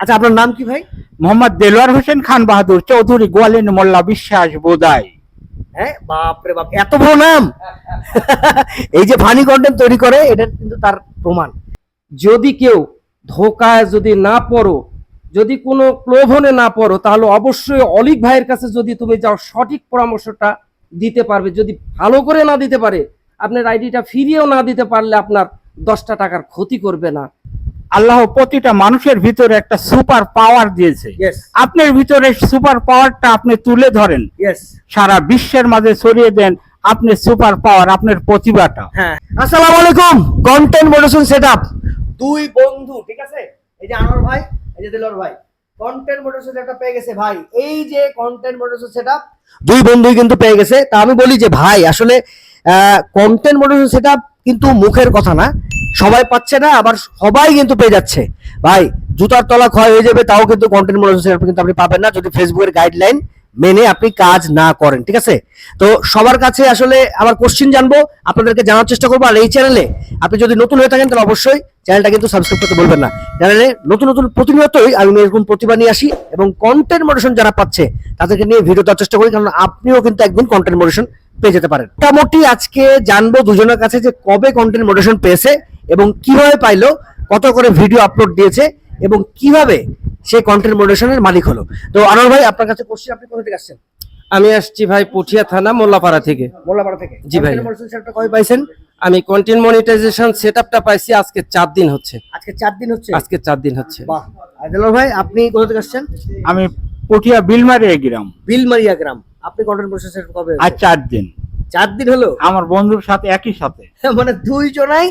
আচ্ছা আপনার নাম কি ভাই? মোহাম্মদ দেলোয়ার হোসেন খান বাহাদুর চৌধুরী গোয়ালিন মোল্লা বিশ্বাস বোদাই। হ্যাঁ বাপরে বাপ এত বড় নাম! এই যে ফানি কন্টেন্ট তৈরি করে এটা কিন্তু তার প্রমাণ। যদি কেউ ধোকায় যদি না পড়ো যদি কোনো প্রলোভনে না পড়ো তাহলে অবশ্যই অলিক ভাইয়ের কাছে যদি তুমি যাও সঠিক পরামর্শটা দিতে পারবে। যদি ভালো করে না দিতে পারে আপনার আইডিটা ফিরিয়েও না দিতে পারলে আপনার দশটা টাকার ক্ষতি করবে না। আল্লাহ প্রতিটা মানুষের ভিতরে একটা সুপার পাওয়ার দিয়েছে। আপনার ভিতরে সুপার পাওয়ারটা আপনি তুলে ধরেন। সারা বিশ্বের মাঝে ছড়িয়ে দেন আপনি সুপার পাওয়ার আপনার প্রতিভাটা। হ্যাঁ। আসসালামু আলাইকুম কন্টেন্ট মডারেশন সেটআপ দুই বন্ধু ঠিক আছে? এই যে আনোয়ার ভাই এই যে দিলর ভাই। কন্টেন্ট মডারেশন সেটআপ পেয়ে গেছে ভাই। এই যে কন্টেন্ট মডারেশন সেটআপ দুই বন্ধুই কিন্তু পেয়ে গেছে। তা আমি বলি যে ভাই আসলে কন্টেন্ট মডারেশন সেটআপ কিন্তু মুখের কথা না। সবাই পাচ্ছে না, আবার সবাই কিন্তু পেয়ে যাচ্ছে। ভাই, জুতার তলা ক্ষয় হয়ে যাবে, তাও কিন্তু কন্টেন্ট সেটআপ কিন্তু আপনি পাবেন না যদি ফেসবুকের গাইডলাইন মেনে আপনি কাজ না করেন, ঠিক আছে? তো সবার কাছে আসলে আমার কোশ্চিন জানব, আপনাদেরকে জানার চেষ্টা করব, আর এই চ্যানেলে আপনি যদি নতুন হয়ে থাকেন, তাহলে অবশ্যই চ্যানেলটা কিন্তু সাবস্ক্রাইব করতে বলবেন না। চ্যানেলে নতুন নতুন প্রতিনিয়তই আমি এরকম প্রতিভা নিয়ে আসি এবং কন্টেন্ট মডারেশন যারা পাচ্ছে, তাদেরকে নিয়ে ভিডিও দেওয়ার চেষ্টা করি, কারণ আপনিও কিন্তু একদিন কন্টেন্ট মডারেশন পেয়ে যেতে পারেন। মোটামুটি আজকে জানব দুজনের কাছে যে কবে কন্টেন্ট মডারেশন পেয়েছে এবং কীভাবে পাইলো কত করে ভিডিও আপলোড দিয়েছে এবং কীভাবে সে কন্টেন্ট মডারেশনের মালিক হলো। তো আনোয়ার ভাই আপনার কাছে কোশ্চিন আপনি কোথা থেকে আসছেন? আমি আসছি ভাই পুঠিয়া থানা মোল্লাপাড়া থেকে। মোল্লাপাড়া থেকে। জি ভাই। কবে পাইছেন? আমি কন্টেন্ট মনিটাইজেশন সেট আপটা পাইছি আজকে চার দিন হচ্ছে। আজকে চার দিন হচ্ছে? আজকে চার দিন হচ্ছে। বাহ। আর ভাই আপনি কোথা থেকে আসছেন? আমি পুটিয়া বিলমারিয়া গ্রাম। বিলমারিয়া গ্রাম। আপনি কন্টেন্ট সেটআপ কবে আর চার দিন। চার দিন হলো? আমার বন্ধুর সাথে একই সাথে। মানে দুইজনাই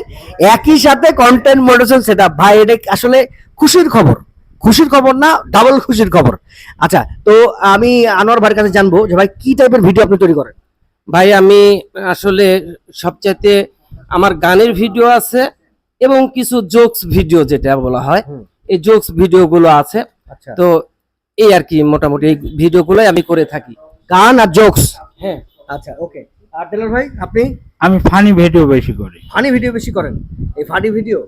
একই সাথে কন্টেন্ট মডারেশন সেটআপ ভাই এটা আসলে খুশির খবর। খুশির খবর না ডাবল খুশির খবর। আচ্ছা তো আমি আনোয়ার ভাইয়ের কাছে জানব যে ভাই কি টাইপের ভিডিও আপনি তৈরি করেন? ভাই আমি আসলে সবচাইতে আমার গানের ভিডিও আছে এবং কিছু জোকস ভিডিও যেটা বলা হয় এই জোকস ভিডিওগুলো আছে। আচ্ছা। তো এই আর কি মোটামুটি এই ভিডিওগুলোই আমি করে থাকি। গান আর জোকস হ্যাঁ। আচ্ছা ওকে আর দেলোয়ার ভাই আপনি? আমি ফানি ভিডিও বেশি করি। ফানি ভিডিও বেশি করেন? এই funny video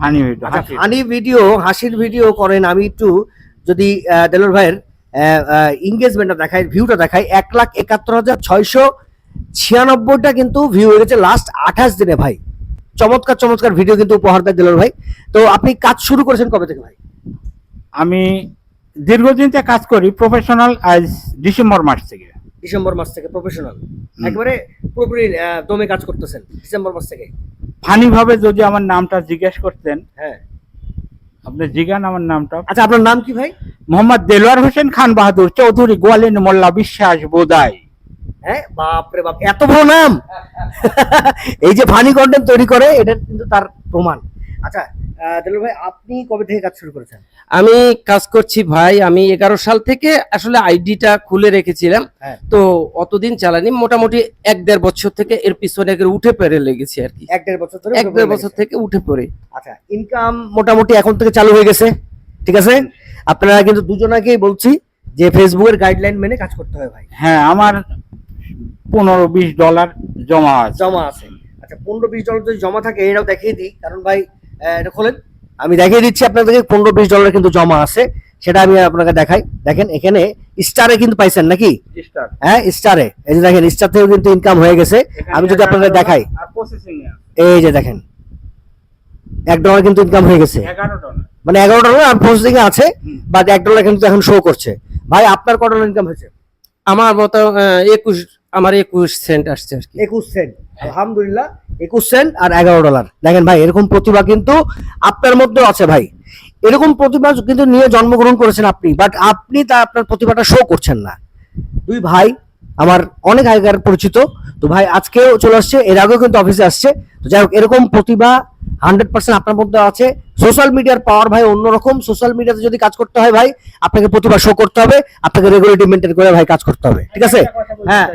funny video funny video হাসির ভিডিও করেন। আমি একটু যদি দেলোর ভাইয়ের এঙ্গেজমেন্টটা দেখাই ভিউটা দেখাই এক লাখ একাত্তর হাজার ছয়শো ছিয়ানব্বইটা কিন্তু ভিউ হয়ে গেছে লাস্ট আঠাশ দিনে ভাই। চমৎকার চমৎকার ভিডিও কিন্তু উপহার দেয় দেলোর ভাই। তো আপনি কাজ শুরু করেছেন কবে থেকে ভাই? আমি দীর্ঘদিন থেকে কাজ করি প্রফেশনাল আজ ডিসেম্বর মাস থেকে। ডিসেম্বর মাস থেকে প্রফেশনাল একেবারে পুরোপুরি দমে কাজ করতেছেন ডিসেম্বর মাস থেকে। ফানি ভাবে যদি আমার নামটা জিজ্ঞেস করতেন হ্যাঁ। আপনি জিজ্ঞান আমার নামটা। আচ্ছা আপনার নাম কি ভাই? মোহাম্মদ দেলোয়ার হোসেন খান বাহাদুর চৌধুরী গোয়ালিন মোল্লা বিশ্বাস বোদাই। হ্যাঁ বাপরে বাপ এত বড় নাম! এই যে ফানি কন্টেন্ট তৈরি করে এটা কিন্তু তার প্রমাণ। আচ্ছা আহ, ভাই আপনি কবে থেকে কাজ শুরু করেছেন? আমি কাজ করছি ভাই আমি এগারো সাল থেকে আসলে আইডিটা খুলে রেখেছিলাম। হ্যাঁ। তো অতদিন চালানি মোটামুটি এক দেড় বছর থেকে এর পিছনে উঠে পেরে লেগেছি আর কি। এক দেড় বছর ধরে এক দেড় বছর থেকে উঠে পড়ে। আচ্ছা ইনকাম মোটামুটি এখন থেকে চালু হয়ে গেছে ঠিক আছে? আপনারা কিন্তু দুজনাকেই বলছি যে ফেসবুকের গাইডলাইন মেনে কাজ করতে হবে ভাই। হ্যাঁ আমার পনেরো বিশ ডলার জমা আছে। জমা আছে। আচ্ছা পনেরো বিশ ডলার যদি জমা থাকে এটাও দেখিয়ে দিই। কারণ ভাই এটা খোলেন। আমি দেখিয়ে দিচ্ছি আপনাদেরকে পনেরো বিশ ডলার কিন্তু জমা আছে। সেটা আমি আপনাকে দেখাই। দেখেন এখানে স্টারে কিন্তু পাইছেন নাকি? হ্যাঁ স্টারে এই যে দেখেন স্টার থেকেও কিন্তু ইনকাম হয়ে গেছে। আমি যদি আপনাদের দেখাই। এই যে দেখেন এক ডলার কিন্তু ইনকাম হয়ে গেছে। মানে এগারো ডলার আর প্রসেসিং আছে। বাট এক ডলার কিন্তু এখন শো করছে। ভাই আপনার কত ডলার ইনকাম হয়েছে? আমার মতো একুশ আমার একুশ সেন্ট আসছে আর কি। একুশ সেন্ট আলহামদুলিল্লাহ। একুশ সেন্ট আর এগারো ডলার। দেখেন ভাই এরকম প্রতিভা কিন্তু আপনার মধ্যেও আছে ভাই। এরকম প্রতিভা কিন্তু নিয়ে জন্মগ্রহণ করেছেন আপনি বাট আপনি তা আপনার প্রতিভাটা শো করছেন না। দুই ভাই আমার অনেক আগেকার পরিচিত তো ভাই আজকেও চলে আসছে এর আগেও কিন্তু অফিসে আসছে। তো যাই হোক এরকম প্রতিভা হান্ড্রেড পার্সেন্ট আপনার মধ্যে আছে। সোশ্যাল মিডিয়ার পাওয়ার ভাই অন্যরকম। সোশ্যাল মিডিয়াতে যদি কাজ করতে হয় ভাই আপনাকে প্রতিভা শো করতে হবে আপনাকে রেগুলেটি মেনটেন করে ভাই কাজ করতে হবে। ঠিক আছে? হ্যাঁ।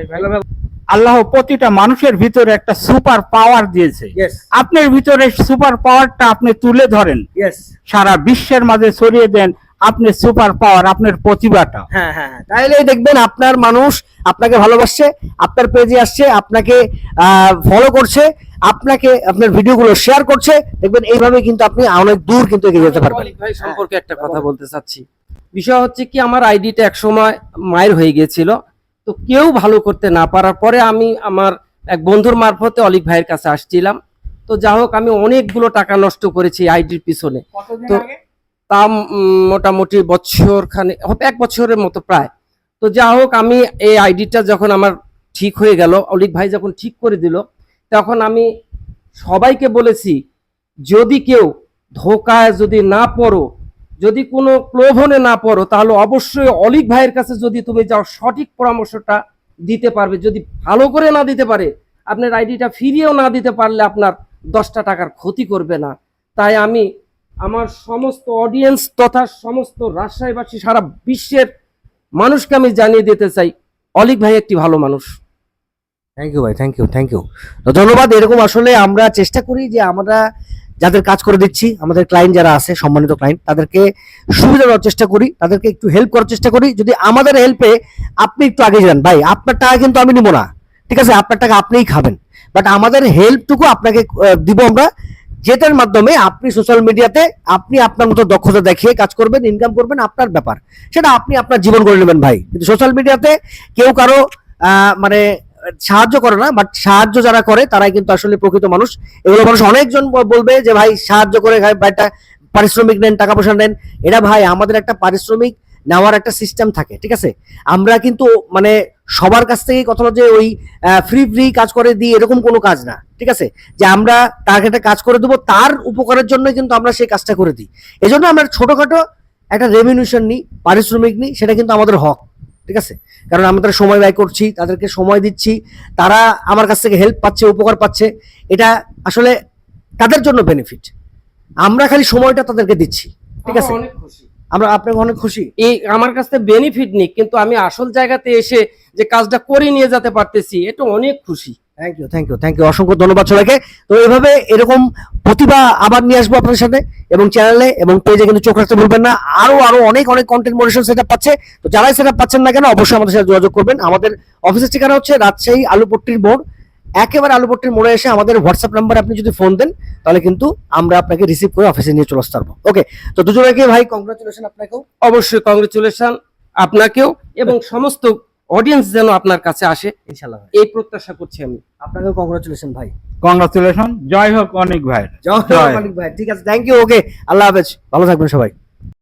আল্লাহ প্রতিটা মানুষের ভিতরে একটা সুপার পাওয়ার দিয়েছে। আপনার ভিতরে সুপার পাওয়ারটা আপনি তুলে ধরেন। সারা বিশ্বের মাঝে ছড়িয়ে দেন আপনি সুপার পাওয়ার আপনার প্রতিভাটা। হ্যাঁ হ্যাঁ হ্যাঁ। তাইলে দেখবেন আপনার মানুষ আপনাকে ভালোবাসছে আপনার পেজে আসছে আপনাকে ফলো করছে আপনাকে আপনার ভিডিওগুলো শেয়ার করছে। দেখবেন এইভাবে কিন্তু আপনি অনেক দূর কিন্তু এগিয়ে যেতে পারবেন। ভাই সম্পর্কে একটা কথা বলতে চাচ্ছি। বিষয় হচ্ছে কি আমার আইডিটা এক সময় মায়ের হয়ে গিয়েছিল। তো কেউ ভালো করতে না পারার পরে আমি আমার এক বন্ধুর মারফতে অলিক ভাইয়ের কাছে আসছিলাম। তো যা হোক আমি অনেকগুলো টাকা নষ্ট করেছি আইডির পিছনে। তো তা মোটামুটি বছর খানে এক বছরের মতো প্রায়। তো যা হোক আমি এই আইডিটা যখন আমার ঠিক হয়ে গেল অলিক ভাই যখন ঠিক করে দিল তখন আমি সবাইকে বলেছি যদি কেউ ধোকায় যদি না পড়ো যদি কোনো প্রলোভনে না পড়ো, তাহলে অবশ্যই অলিক ভাইয়ের কাছে যদি তুমি যাও, সঠিক পরামর্শটা দিতে পারবে। যদি ভালো করে না দিতে পারে, আপনার আইডিটা ফিরিয়েও না দিতে পারলে আপনার দশটা টাকার ক্ষতি করবে না। তাই আমি আমার সমস্ত অডিয়েন্স তথা সমস্ত রাজশাহীবাসী সারা বিশ্বের মানুষকে আমি জানিয়ে দিতে চাই, অলিক ভাই একটি ভালো মানুষ। থ্যাংক ইউ ভাই থ্যাংক ইউ থ্যাংক ইউ ধন্যবাদ, এরকম আসলে আমরা চেষ্টা করি যে আমরা যাদের কাজ করে দিচ্ছি, আমাদের ক্লায়েন্ট যারা আছে, সম্মানিত ক্লায়েন্ট তাদেরকে সুবিধা দেওয়ার চেষ্টা করি, তাদেরকে একটু হেল্প করার চেষ্টা করি। যদি আমাদের হেল্পে আপনি একটু আগে যান, ভাই, আপনার টাকা কিন্তু আমি নিব না, ঠিক আছে? আপনার টাকা আপনিই খাবেন। বাট আমাদের হেল্পটুকু আপনাকে দিব আমরা, যেটার মাধ্যমে আপনি সোশ্যাল মিডিয়াতে আপনি আপনার মতো দক্ষতা দেখিয়ে কাজ করবেন ইনকাম করবেন, আপনার ব্যাপার। সেটা আপনি আপনার জীবন করে নেবেন, ভাই। কিন্তু সোশ্যাল মিডিয়াতে কেউ কারও মানে সাহায্য করে না বাট সাহায্য যারা করে, তারাই কিন্তু আসলে প্রকৃত মানুষ। এগুলো মানুষ অনেকজন বলবে যে, ভাই, সাহায্য করে ভাইটা পারিশ্রমিক নেন, টাকা পয়সা নেন। এটা ভাই, আমাদের একটা পারিশ্রমিক নেওয়ার একটা সিস্টেম থাকে, ঠিক আছে? আমরা কিন্তু মানে সবার কাছ থেকে কথা যে, ওই ফ্রি ফ্রি কাজ করে দিই এরকম কোনো কাজ না, ঠিক আছে? যে, আমরা তাকে একটা কাজ করে দেবো, তার উপকারের জন্য কিন্তু আমরা সেই কাজটা করে দিই। এজন্য আমরা ছোটখাটো একটা রেমিনিউশন নিই, পারিশ্রমিক নিই, সেটা কিন্তু আমাদের হক। ঠিক আছে? কারণ আমরা তারা সময় ব্যয় করছি তাদেরকে সময় দিচ্ছি তারা আমার কাছ থেকে হেল্প পাচ্ছে উপকার পাচ্ছে। এটা আসলে তাদের জন্য বেনিফিট আমরা খালি সময়টা তাদেরকে দিচ্ছি ঠিক আছে? অনেক খুশি। আমরা আপনাকে অনেক খুশি। এই আমার কাছে বেনিফিট নেই কিন্তু আমি আসল জায়গাতে এসে যে কাজটা করে নিয়ে যেতে পারতেছি এটা অনেক খুশি। Thank you thank you thank you অসংখ্য ধন্যবাদ সবাইকে। তো এভাবে এরকম প্রতিভা আবার নিয়ে আসব আপনার সাথে এবং চ্যানেলে এবং পেজে কিন্তু চোখ রাখতে ভুলবেন না। আরও আরও অনেক অনেক কন্টেন্ট মোডেশন সেটা পাচ্ছে। তো যারাই সেটা পাচ্ছেন না কেন অবশ্যই আমাদের সাথে যোগাযোগ করবেন। আমাদের অফিসের ঠিকানা হচ্ছে রাজশাহী আলুপট্টির মোড়। একেবারে আলুপট্টির মোড়ে এসে আমাদের হোয়াটসঅ্যাপ নাম্বারে আপনি যদি ফোন দেন তাহলে কিন্তু আমরা আপনাকে রিসিভ করে অফিসে নিয়ে চলে আসতে পারব। ওকে তো দুজনকে ভাই কংগ্রাচুলেশন আপনাকেও। অবশ্যই কংগ্রেচুলেশন আপনাকেও এবং সমস্ত অডিয়েন্স যেন আপনার কাছে আসে ইনশাল্লাহ এই প্রত্যাশা করছি আমি। আপনাকে কংগ্রাচুলেশন ভাই। কংগ্রাচুলেশন জয় হোক অনেক ভাই। জয় হোক অনেক ভাই। ঠিক আছে থ্যাংক ইউ ওকে আল্লাহ হাফেজ। ভালো থাকবেন সবাই।